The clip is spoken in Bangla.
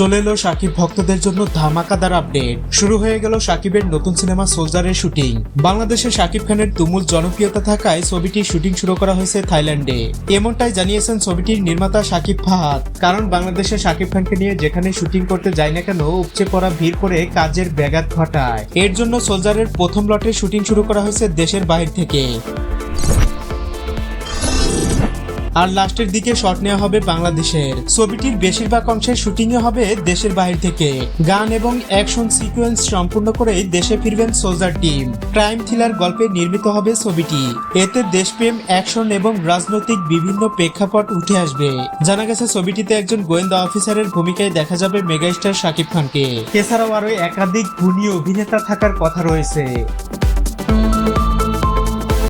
চলে এলো সাকিব ভক্তদের জন্য ধামাকাদার আপডেট। শুরু হয়ে গেল সাকিবের নতুন সিনেমা সোলজারের শুটিং। বাংলাদেশে সাকিব খানের তুমুল জনপ্রিয়তা থাকায় ছবিটির শুটিং শুরু করা হয়েছে থাইল্যান্ডে। এমনটাই জানিয়েছেন ছবিটির নির্মাতা সাকিব ফাহাদ। কারণ বাংলাদেশে সাকিব খানকে নিয়ে যেখানে শুটিং করতে যায় না কেন, উপচে পড়া ভিড় করে কাজের ব্যাঘাত ঘটায়। এর জন্য সোলজারের প্রথম লটে শুটিং শুরু করা হয়েছে দেশের বাইরে থেকে। আর লাস্টের দিকে শট নেওয়া হবে বাংলাদেশের। ছবিটির বেশিরভাগ অংশের শুটিং হবে দেশের বাইরে থেকে। গান এবং অ্যাকশন সিকোয়েন্স সম্পূর্ণ করেই দেশে ফিরবেন সোলজার টিম। ক্রাইম থ্রিলার গল্পে নির্মিত হবে ছবিটি। এতে দেশপ্রেম, অ্যাকশন এবং রাজনৈতিক বিভিন্ন প্রেক্ষাপট উঠে আসবে। জানা গেছে, ছবিটিতে একজন গোয়েন্দা অফিসারের ভূমিকায় দেখা যাবে মেগাস্টার শাকিব খানকে। এছাড়াও আরও একাধিক গুণী অভিনেতা থাকার কথা রয়েছে।